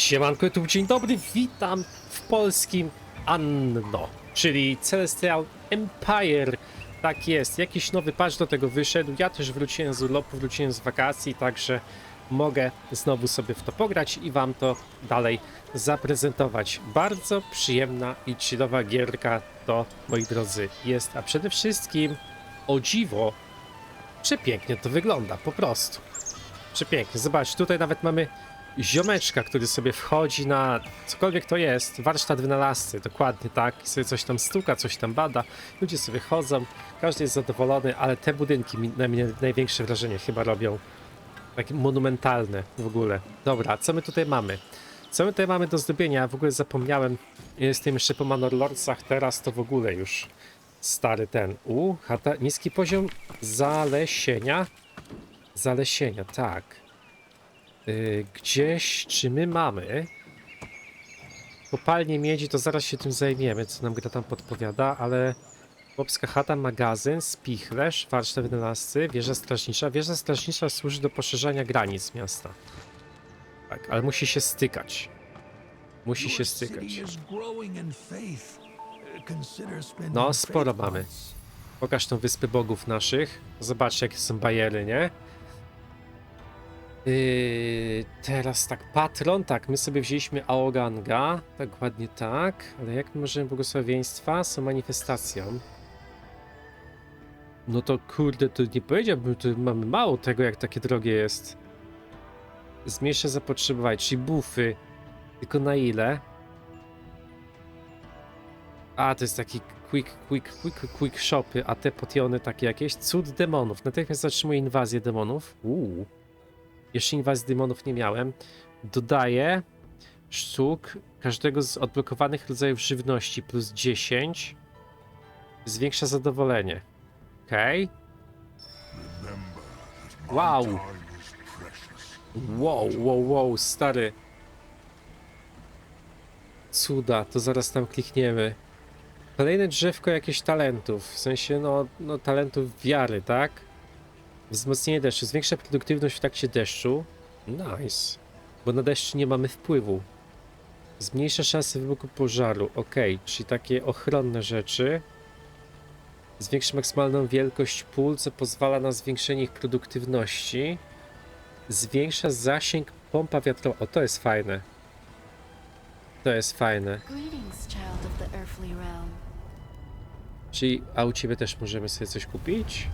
Siemanko, YouTube, dzień dobry, witam w polskim Anno, czyli Celestial Empire. Tak jest, jakiś nowy patch do tego wyszedł, ja też wróciłem z urlopu, wróciłem z wakacji, także mogę znowu sobie w to pograć i wam to dalej zaprezentować. Bardzo przyjemna i chillowa gierka to, moi drodzy, jest, a przede wszystkim, o dziwo, przepięknie to wygląda, po prostu. Przepięknie. Zobacz, tutaj nawet mamy ziomeczka, który sobie wchodzi na cokolwiek to jest, warsztat wynalazcy, dokładnie tak, i sobie coś tam stuka, coś tam bada, ludzie sobie chodzą, każdy jest zadowolony, ale te budynki mi, na mnie największe wrażenie chyba robią. Takie monumentalne w ogóle. Dobra, co my tutaj mamy? Co my tutaj mamy do zdobienia? W ogóle zapomniałem, jestem jeszcze po Manor Lordsach, teraz to w ogóle już stary ten. U, niski poziom zalesienia. Zalesienia, tak. Y, gdzieś, czy my mamy kopalnię miedzi, to zaraz się tym zajmiemy, co nam gra tam podpowiada, ale chłopska chata, magazyn, spichlerz, warsztat wynalazcy, wieża strażnicza. Wieża strażnicza służy do poszerzania granic miasta. Tak, ale musi się stykać. Musi się stykać. No, sporo mamy. Pokaż tą wyspę bogów naszych. Zobaczcie, jakie są bajery, nie? Yy, teraz tak, patron, tak, my sobie wzięliśmy Aoganga, dokładnie tak, ale jak my możemy błogosławieństwa są manifestacją? No to kurde, to nie powiedziałbym, że mamy mało tego, jak takie drogie jest. Zmniejsza zapotrzebowanie, czyli bufy, tylko na ile? A, to jest taki quick, quick, quick, quick shopy, a te potiony takie jakieś. Cud demonów. Natychmiast zatrzymuje inwazję demonów. Uuu. Jeszcze inwazji demonów nie miałem. Dodaję sztuk każdego z odblokowanych rodzajów żywności plus 10. Zwiększa zadowolenie. Okej. Wow. Wow, wow, wow, stary. Cuda, to zaraz tam klikniemy. Kolejne drzewko jakichś talentów, w sensie no, no talentów wiary, tak? Wzmocnienie deszczu, zwiększa produktywność w trakcie deszczu. Nice. Bo na deszcz nie mamy wpływu. Zmniejsza szanse wybuchu pożaru. Ok, czyli takie ochronne rzeczy. Zwiększa maksymalną wielkość pól, co pozwala na zwiększenie ich produktywności. Zwiększa zasięg pompa wiatrowa. O, to jest fajne. To jest fajne. Czyli, a u ciebie też możemy sobie coś kupić?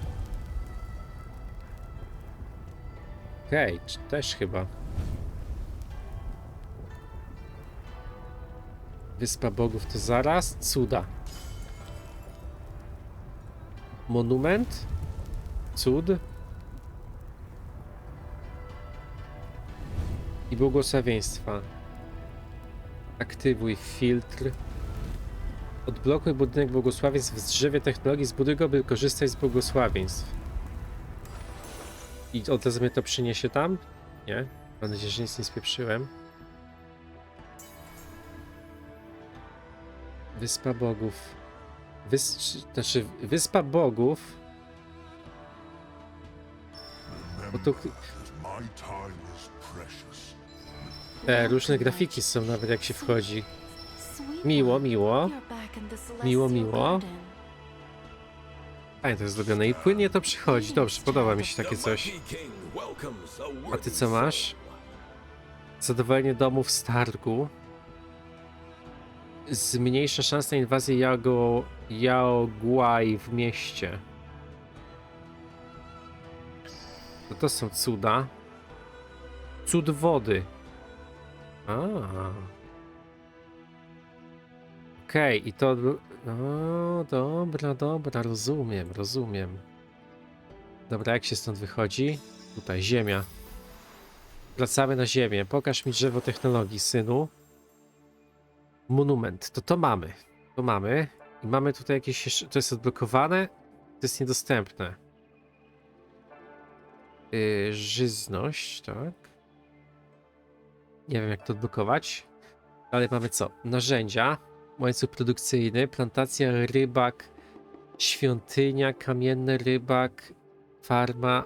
Czy też chyba. Wyspa Bogów to zaraz. Cuda. Monument. Cud. I błogosławieństwa. Aktywuj filtr. Odblokuj budynek błogosławieństw w drzewie technologii, zbuduj go, by korzystać z błogosławieństw. I od razu mnie to przyniesie tam? Nie? Mam nadzieję, że nic nie spieprzyłem. Wyspa Bogów. Wys... Znaczy, Wyspa Bogów. Bo tu te różne grafiki są nawet jak się wchodzi. Miło, miło. Miło, miło. Fajnie to jest zrobione i płynnie to przychodzi. Dobrze, podoba mi się takie coś. A ty co masz? Zadowolenie domów z targu. Zmniejsza szansę na inwazję Jago... Yaoguai w mieście. No to są cuda. Cud wody. A. Okej, i to... No, dobra, dobra, rozumiem, rozumiem. Dobra, jak się stąd wychodzi? Tutaj, ziemia. Wracamy na ziemię. Pokaż mi drzewo technologii, synu. Monument. To to mamy. To mamy. I mamy tutaj jakieś jeszcze... To jest odblokowane. To jest niedostępne. Yy, żyzność, tak. Nie wiem, jak to odblokować. Ale mamy co? Narzędzia. Łańcuch produkcyjny. Plantacja rybak. Świątynia, kamienny rybak. Farma.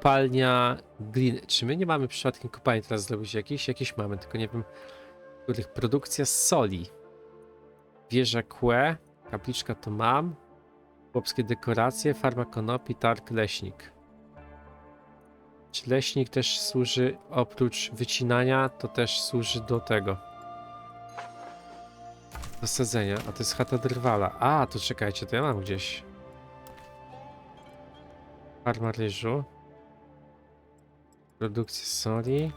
Palnia gliny. Czy my nie mamy przypadkiem kopalni teraz zrobić jakieś? Jakieś mamy, tylko nie wiem, których. Produkcja soli. Wieża kłe, kapliczka to mam. Chłopskie dekoracje, farma konopi, targ, leśnik. Czy leśnik też służy, oprócz wycinania, to też służy do tego. Do sadzenia. A to jest chata drwala. A, to czekajcie, to ja mam gdzieś. Farma ryżu. Produkcja soli.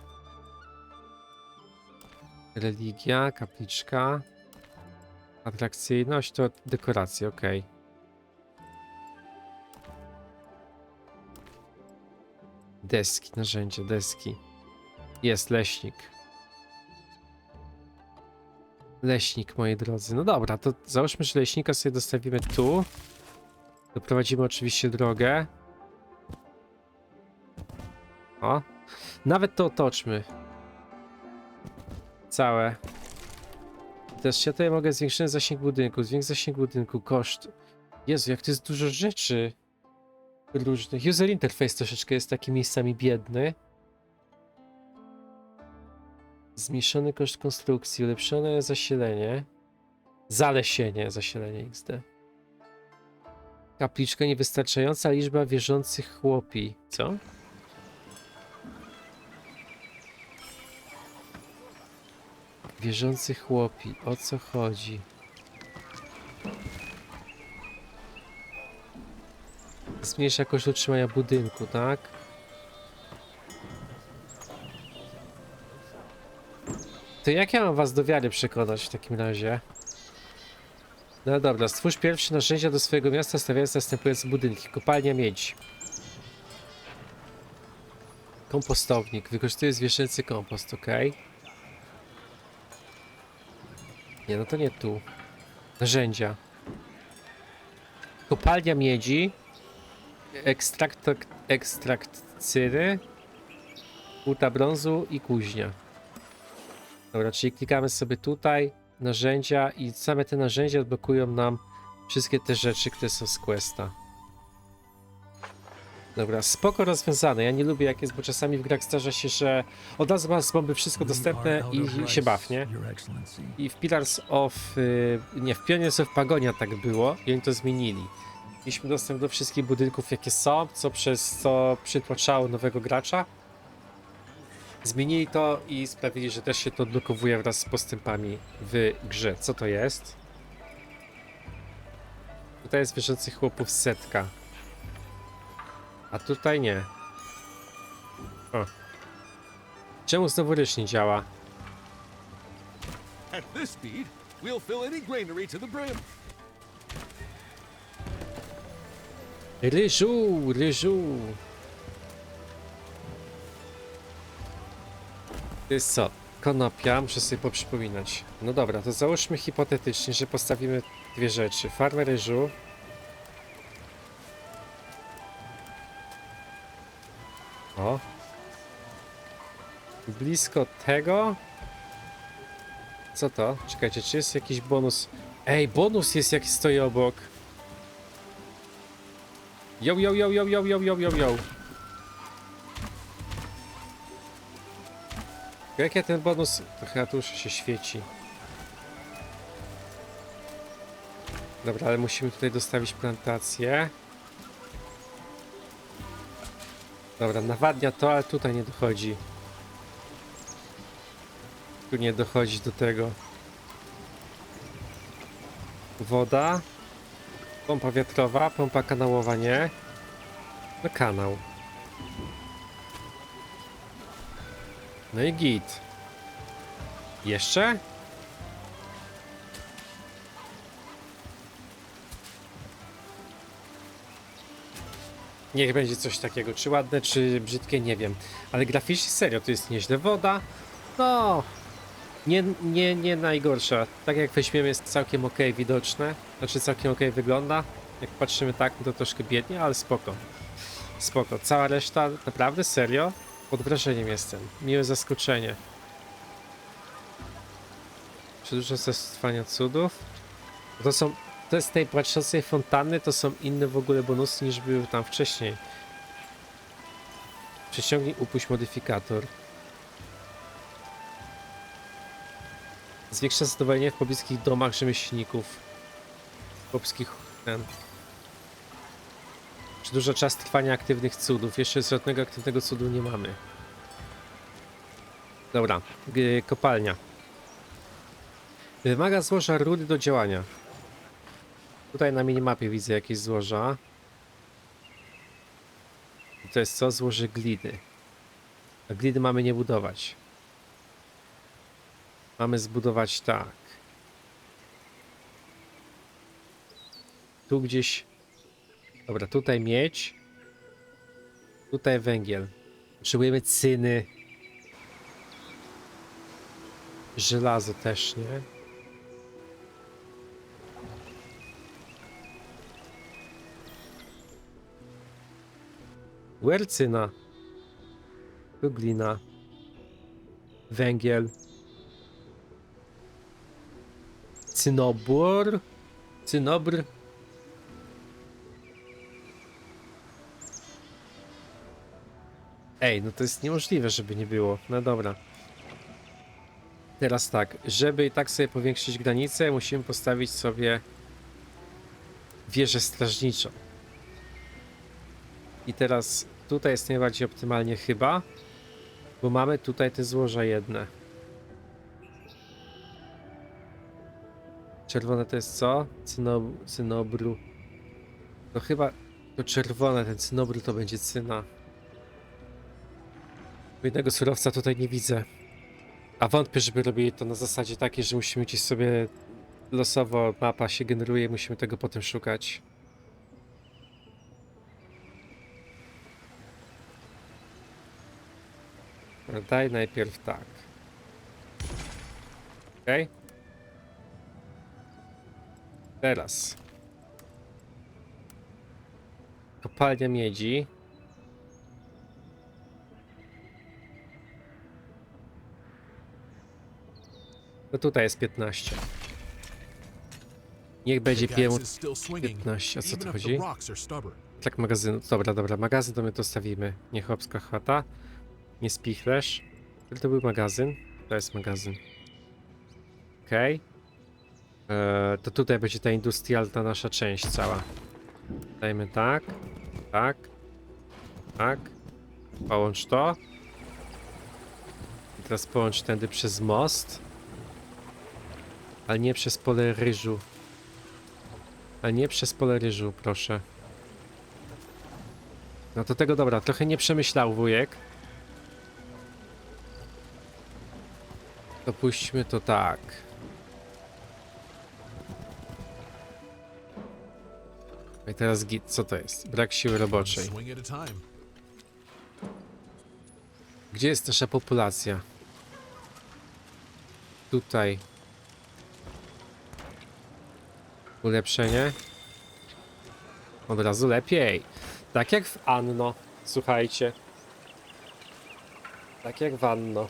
Religia, kapliczka. Atrakcyjność to dekoracje, ok. Deski, narzędzia, deski. Jest leśnik. Leśnik, moi drodzy. No dobra, to załóżmy, że leśnika sobie dostawimy tu. Doprowadzimy oczywiście drogę. O. Nawet to otoczmy. Całe. Też ja tutaj mogę zwiększyć zasięg budynku, zwiększyć zasięg budynku, koszt. Jezu, jak to jest dużo rzeczy różnych. User interface troszeczkę jest takimi miejscami biedny. Zmniejszony koszt konstrukcji, ulepszone zasilenie. Zalesienie, zasilenie XD. Kapliczka niewystarczająca liczba wierzących chłopi. Co? Wierzący chłopi, o co chodzi? Zmniejsza koszt utrzymania budynku, tak? To jak ja mam was do wiary przekonać w takim razie? No dobra, stwórz pierwsze narzędzia do swojego miasta stawiając następujące budynki. Kopalnia miedzi. Kompostownik. Wykorzystuje zwierzęcy kompost, ok? Nie, no to nie tu. Narzędzia. Kopalnia miedzi. Ekstrakt, cyry. Płuta brązu i kuźnia. Dobra, czyli klikamy sobie tutaj. Narzędzia i same te narzędzia odblokują nam wszystkie te rzeczy, które są z questa. Dobra, spoko rozwiązane. Ja nie lubię jak jest, bo czasami w grach zdarza się, że od razu masz z bomby wszystko dostępne i się baw, nie? I w Pillars of... y, nie, w Pioneers of Pagonia tak było i oni to zmienili. Mieliśmy dostęp do wszystkich budynków, jakie są, co przez co przytłaczało nowego gracza. Zmienili to i sprawili, że też się to odblokowuje wraz z postępami w grze. Co to jest? Tutaj jest wierzących chłopów setka. A tutaj nie. O. Czemu znowu ryż nie działa? At this speed, we'll fill any granary to the brim. Ryżu, ryżu. To jest co? Konopia, muszę sobie poprzypominać. No dobra, to załóżmy hipotetycznie, że postawimy dwie rzeczy. Farmę ryżu. O. Blisko tego. Co to? Czekajcie, czy jest jakiś bonus? Ej, bonus jest jak stoi obok. Yo, yo, yo, yo, yo, yo, yo, yo, yo. Jak ja ten bonus... Już się świeci. Dobra, ale musimy tutaj dostawić plantację. Dobra, nawadnia to, ale tutaj nie dochodzi. Tu nie dochodzi do tego. Woda. Pompa wiatrowa, pompa kanałowa nie. No kanał. No i git. Jeszcze? Niech będzie coś takiego, czy ładne, czy brzydkie, nie wiem. Ale graficznie serio, to jest nieźle. Woda, no, nie, nie, nie najgorsza. Tak jak weźmiemy jest całkiem ok widoczne, znaczy całkiem ok wygląda. Jak patrzymy tak, to troszkę biednie, ale spoko. Spoko. Cała reszta, naprawdę, serio? Pod wrażeniem jestem. Miłe zaskoczenie. Przedłuża zastosowania cudów. To są, to jest tej patrzącej fontanny, to są inne w ogóle bonusy niż były tam wcześniej. Przeciągnij, upuść modyfikator. Zwiększa zadowolenie w pobliskich domach rzemieślników. Chłopskich ten. Przedłuża czas trwania aktywnych cudów. Jeszcze żadnego aktywnego cudu nie mamy. Dobra, kopalnia. Wymaga złoża rudy do działania. Tutaj na minimapie widzę jakieś złoża. I to jest co? Złoże gliny. A gliny mamy nie budować. Mamy zbudować tak. Tu gdzieś... Dobra, tutaj miedź. Tutaj węgiel. Potrzebujemy cyny. Żelazo też, nie? Łercyna. Tu glina. Węgiel. Cynobor. Cynobr. Ej, no to jest niemożliwe, żeby nie było. No dobra. Teraz tak, żeby i tak sobie powiększyć granicę, musimy postawić sobie wieżę strażniczą. I teraz tutaj jest najbardziej optymalnie chyba, bo mamy tutaj te złoża jedne. Czerwone to jest co? Cynob cynobru. No chyba to czerwone, ten cynobru to będzie cyna. Jednego surowca tutaj nie widzę. A wątpię, żeby robili to na zasadzie takiej, że musimy gdzieś sobie losowo mapa się generuje, musimy tego potem szukać. Daj najpierw tak. Okej. Teraz. Kopalnia miedzi. No tutaj jest 15. Niech będzie piemu gas is still swinging, 15. O co tu chodzi? Tak, magazyn. Dobra, dobra, magazyn to my to stawimy. Nie chłopska chwata. Nie spichlerz. Który to był magazyn? To jest magazyn. Okej. Eee, To tutaj będzie ta industrialna nasza część cała. Dajmy tak. Tak. Tak. Połącz to. I teraz połącz tędy przez most. Ale nie przez pole ryżu. Ale nie przez pole ryżu, proszę. No to tego dobra, trochę nie przemyślał wujek. Dopuśćmy to tak. I teraz git, co to jest? Brak siły roboczej. A. Gdzie jest nasza populacja? Tutaj. Ulepszenie. Od razu lepiej. Tak jak w Anno. Słuchajcie. Tak jak w Anno.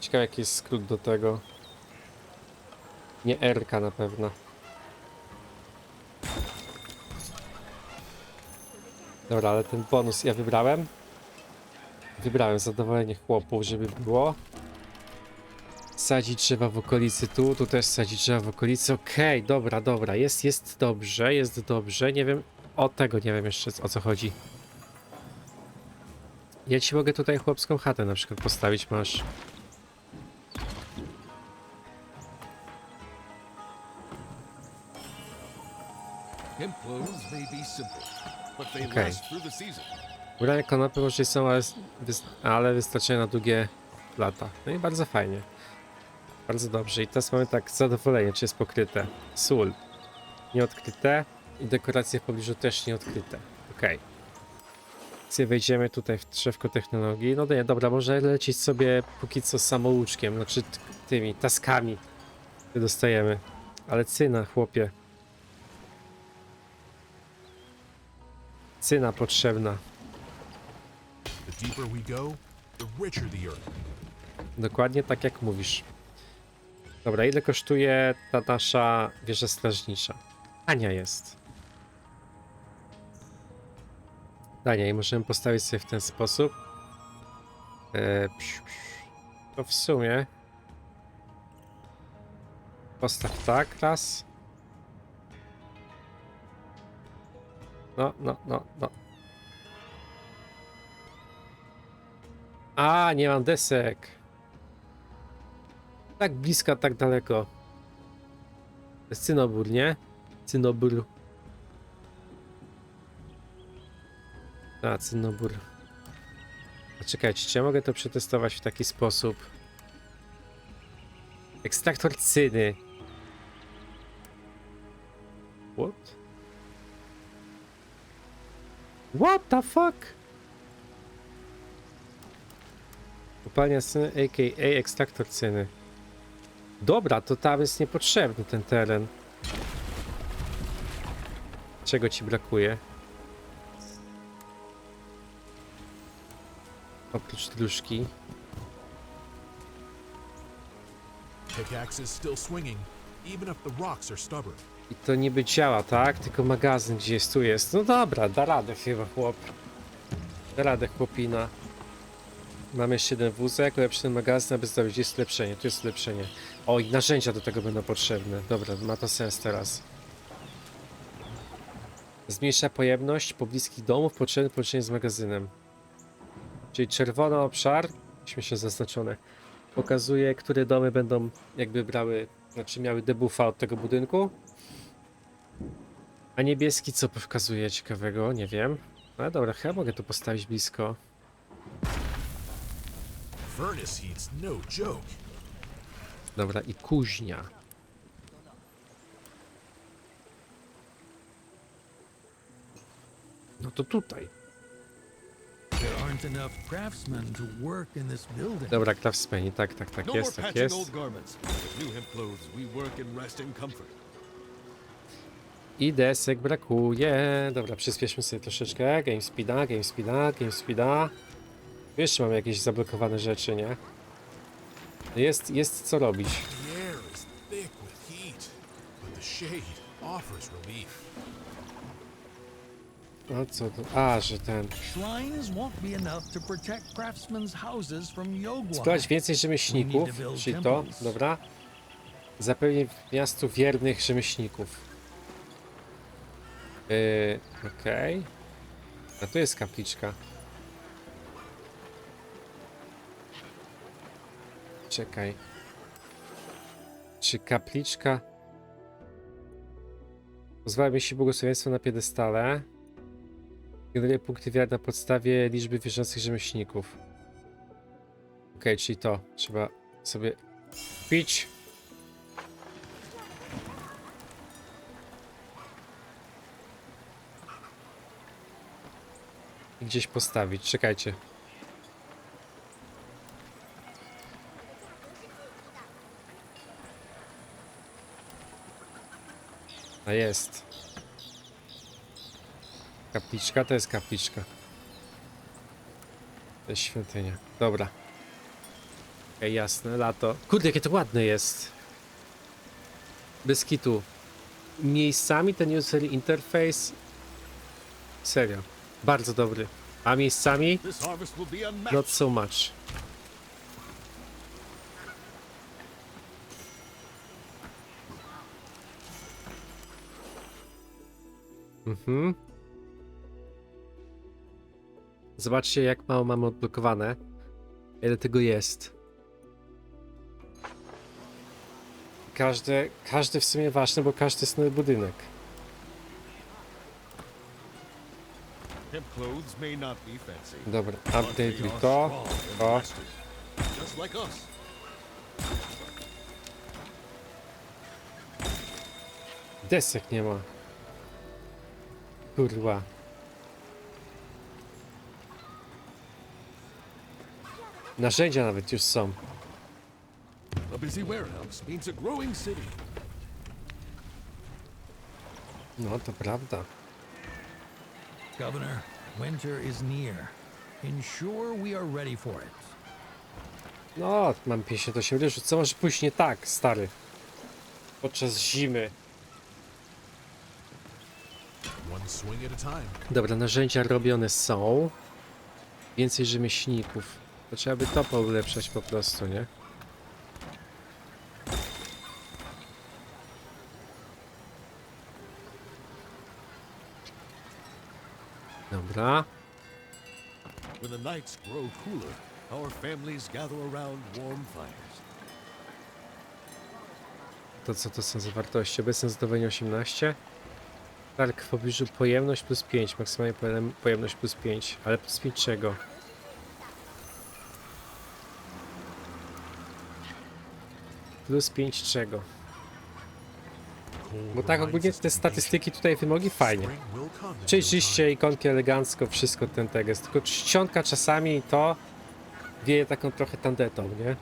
Ciekawe jaki jest skrót do tego. Nie RK na pewno. Dobra, ale ten bonus ja wybrałem. Wybrałem zadowolenie chłopów, żeby było. Sadzić drzewa w okolicy tu, tu też sadzić drzewa w okolicy. Okej, dobra, dobra, jest, jest dobrze, jest dobrze. Nie wiem, o tego nie wiem jeszcze o co chodzi. Ja ci mogę tutaj chłopską chatę na przykład postawić, masz. Okay. Ubrania konopy może są, ale, wys- ale wystarczają na długie lata. No i bardzo fajnie. Bardzo dobrze. I teraz mamy tak zadowolenie, czy jest pokryte. Sól. Nieodkryte. I dekoracje w pobliżu też nieodkryte. Okej. Okay. wejdziemy tutaj w drzewko technologii. No nie, dobra, może lecieć sobie póki co samouczkiem, znaczy tymi taskami, które dostajemy. Ale cyna, chłopie. Cyna potrzebna. Dokładnie tak jak mówisz. Dobra, ile kosztuje ta nasza wieża strażnicza? Ania jest. Dania i możemy postawić sobie w ten sposób. E, psz, psz. To w sumie. Postaw tak, raz. No, no, no, no. A, nie mam desek. Tak blisko, tak daleko. To jest cynobór, nie? Cynobór. A, cynobór. A czekajcie, czy ja mogę to przetestować w taki sposób? Ekstraktor cyny. What? What the fuck? Kopalnia cyny, a.k.a. ekstraktor cyny. Dobra, to tam jest niepotrzebny ten teren. Czego ci brakuje? Oprócz dróżki. Pickaxe is still swinging, even if the rocks are stubborn. I to niby działa, tak? Tylko magazyn gdzieś tu jest. No dobra, da radę chyba chłop. Da radę chłopina. Mamy jeszcze jeden wózek, lepszy magazyn, aby zdobyć. Jest ulepszenie? Tu jest ulepszenie. O, i narzędzia do tego będą potrzebne. Dobra, ma to sens teraz. Zmniejsza pojemność pobliskich domów potrzebny połączenie z magazynem. Czyli czerwony obszar, śmiesznie zaznaczone, pokazuje, które domy będą jakby brały, znaczy miały debuffa od tego budynku. A niebieski co pokazuje ciekawego? Nie wiem. Ale dobra, chyba mogę to postawić blisko. Dobra, i kuźnia. No to tutaj. There aren't enough craftsmen to work in this building. Dobra, Craftsmani, tak, tak, tak No jest, tak jest. old garments. With new hemp clothes, we work and rest in comfort. I desek brakuje. Dobra, przyspieszmy sobie troszeczkę. Game speeda, game speeda, game speeda. Jeszcze mam jakieś zablokowane rzeczy, nie? Jest, jest co robić. O co to? A, że ten. Zbierać więcej rzemieślników, czyli to, dobra. Zapewni miastu wiernych rzemieślników. Yy, okej. A tu jest kapliczka. Czekaj. Czy kapliczka pozwala mi się błogosławieństwo na piedestale? Generuje punkty wiary na podstawie liczby wierzących rzemieślników. Okej, czyli to. Trzeba sobie pić. Gdzieś postawić. Czekajcie. A jest. Kapliczka to jest kapliczka. To jest świątynia. Dobra. Okej, jasne, lato. Kurde, jakie to ładne jest. Bez kitu. Miejscami ten user interface. Serio. Bardzo dobry. A miejscami? Not so much. Mhm. Zobaczcie, jak mało mamy odblokowane. Ile tego jest. Każde, każdy w sumie ważny, bo każdy jest nowy budynek. Dobra, update to. us. Desek nie ma. Kurwa. Narzędzia nawet już są. A busy warehouse means a growing city. No, to prawda. Governor, winter is near. Ensure we are ready for it. No, mam 58 ryżu. Co może pójść nie tak, stary? Podczas zimy. One swing at a time. Dobra, narzędzia robione są. Więcej rzemieślników. To trzeba by to poulepszać po prostu, nie? Dobra. When the nights grow cooler, our families gather around warm fires. To co to są za wartości? Obecne zdawanie 18. Targ w pobliżu pojemność plus 5. Maksymalnie pojem- pojemność plus 5. Ale plus 5 czego? Plus 5 czego? Bo tak ogólnie te statystyki tutaj wymogi fajnie. Przejrzyście, ikonki elegancko, wszystko ten tekst. Tylko czcionka czasami to wieje taką trochę tandetą, nie?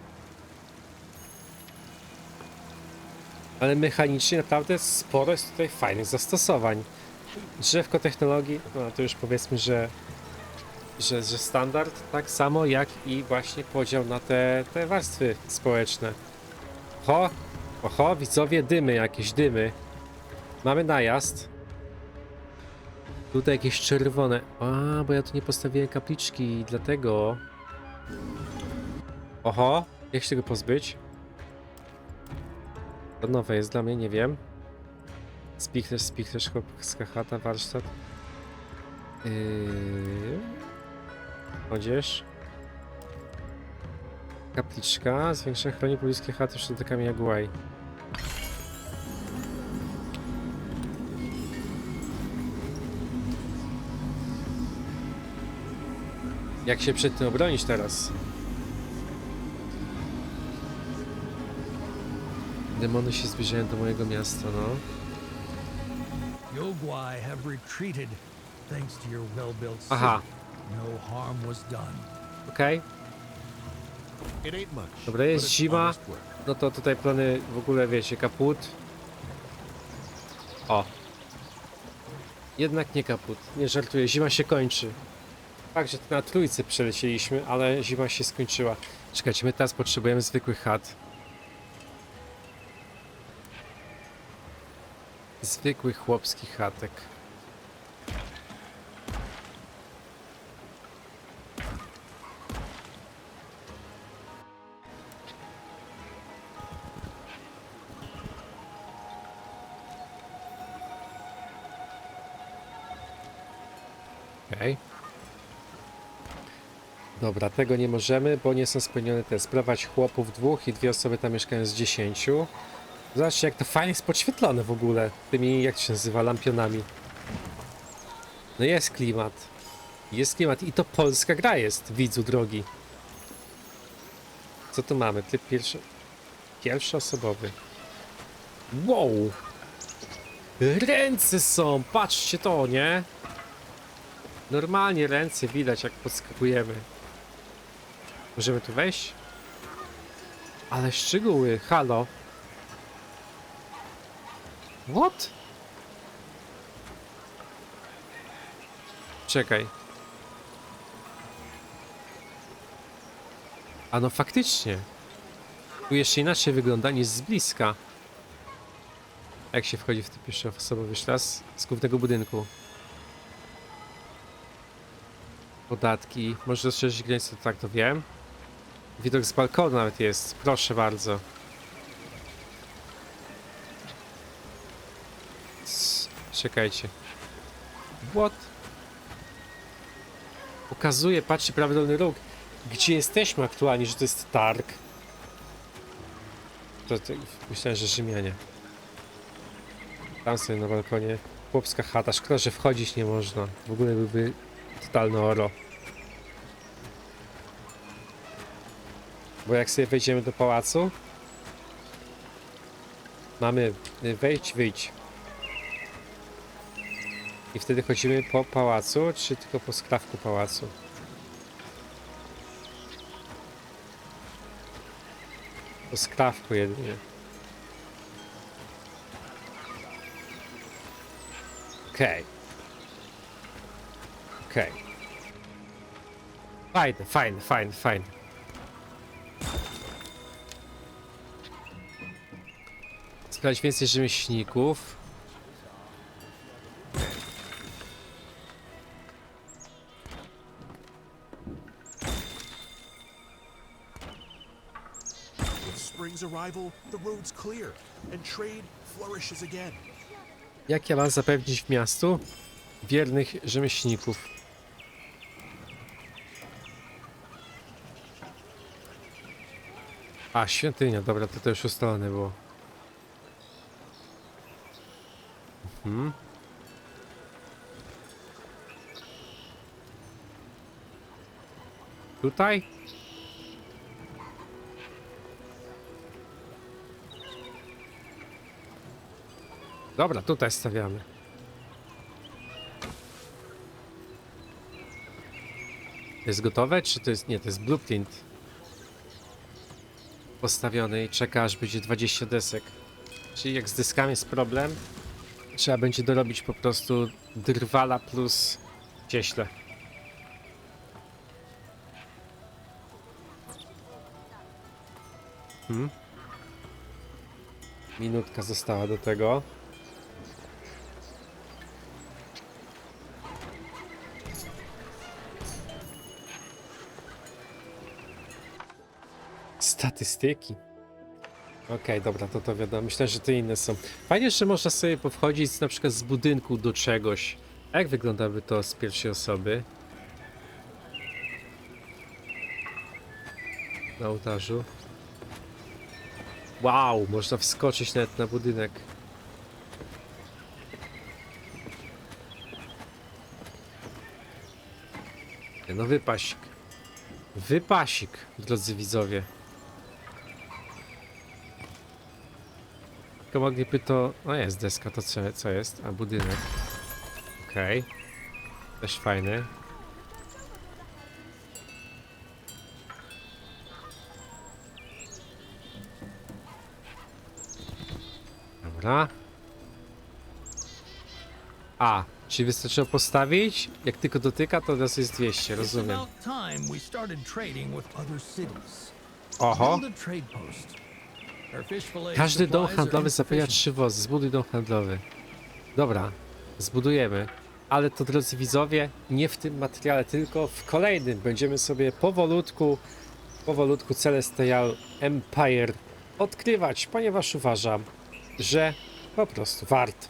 Ale mechanicznie naprawdę sporo jest tutaj fajnych zastosowań. Drzewko technologii, no to już powiedzmy, że, że, że standard, tak samo jak i właśnie podział na te, te warstwy społeczne. Oho, oho, widzowie, dymy, jakieś dymy. Mamy najazd. Tutaj jakieś czerwone. A, bo ja tu nie postawiłem kapliczki, dlatego. Oho, jak się tego pozbyć? To nowe jest dla mnie, nie wiem. Spichlerz, spichlerz, chłopska chata, warsztat. Yy... Kapliczka, zwiększa chroni pobliskie chaty atakami Jaguaj. Jak się przed tym obronić teraz? Demony się zbliżają do mojego miasta, no. Have retreated thanks to your well-built city. Aha. No harm was done. Okej, It ain't much. Dobra, jest zima. no to tutaj plany w ogóle, wiecie, kaput. O. Jednak nie kaput, nie żartuję, zima się kończy. Fakt, że na trójce przelecieliśmy, ale zima się skończyła. Czekajcie, my teraz potrzebujemy zwykłych chat. Zwykłych chłopskich chatek. Okej. Dobra, tego nie możemy, bo nie są spełnione te. Sprawać chłopów dwóch i dwie osoby tam mieszkają z dziesięciu. Zobaczcie, jak to fajnie jest podświetlone w ogóle. Tymi, jak się nazywa, lampionami. No jest klimat. Jest klimat i to polska gra jest, widzu drogi. Co tu mamy? Tryb pierwszy... Pierwszoosobowy. Wow! Ręce są! Patrzcie to, nie? Normalnie ręce widać, jak podskakujemy. Możemy tu wejść? Ale szczegóły, halo. What? Czekaj. A no faktycznie. Tu jeszcze inaczej wygląda niż z bliska. Jak się wchodzi w te pierwszoosobowy raz z głównego budynku? Podatki. Może rozszerzyć granicę, tak to wiem. Widok z balkonu nawet jest. Proszę bardzo. Czekajcie. What? Pokazuje, patrzcie, prawy dolny róg. Gdzie jesteśmy aktualnie, że to jest targ? To, to, myślałem, że Rzymianie. Tam sobie na balkonie. Chłopska chata. Szkoda, że wchodzić nie można. W ogóle byłby totalne oro. Bo jak sobie wejdziemy do pałacu, mamy y, wejdź, wyjdź. I wtedy chodzimy po pałacu, czy tylko po skrawku pałacu? Po skrawku jedynie. Okej. Okay. Okej. Okay. Fajne, fajne, fajne, fajne. Sprawdź więcej rzemieślników. Arrival, the road's clear, and trade flourishes again. Jak ja mam zapewnić w miastu wiernych rzemieślników? A, świątynia, dobra, to to już ustalone było. Mhm. Tutaj? Dobra, tutaj stawiamy. Jest gotowe, czy to jest... Nie, to jest blueprint. Postawiony i czeka aż będzie 20 desek. Czyli jak z deskami jest problem, trzeba będzie dorobić po prostu drwala plus cieśle. Hmm. Minutka została do tego. Statystyki. Okej, dobra, to to wiadomo. Myślę, że te inne są. Fajnie, że można sobie powchodzić na przykład z budynku do czegoś. Jak wyglądaby to z pierwszej osoby? Na ołtarzu. Wow, można wskoczyć nawet na budynek. No wypasik. Wypasik, drodzy widzowie. Tylko mogliby to... O jest deska, to co, co jest? A, budynek. Okej. Też fajny. Dobra. A, czyli wystarczyło postawić? Jak tylko dotyka, to od razu jest 200, It's rozumiem. Oho. Każdy dom handlowy insufficient. trzy wozy. Zbuduj dom handlowy. Dobra, zbudujemy. Ale to, drodzy widzowie, nie w tym materiale, tylko w kolejnym. Będziemy sobie powolutku, powolutku Celestial Empire odkrywać, ponieważ uważam, że po prostu wart.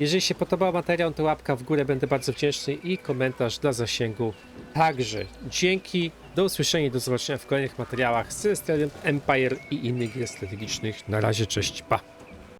Jeżeli się podobał materiał, to łapka w górę, będę bardzo wdzięczny i komentarz dla zasięgu także. Dzięki, do usłyszenia i do zobaczenia w kolejnych materiałach z Celestial Empire i innych gier strategicznych. Na razie, cześć, pa!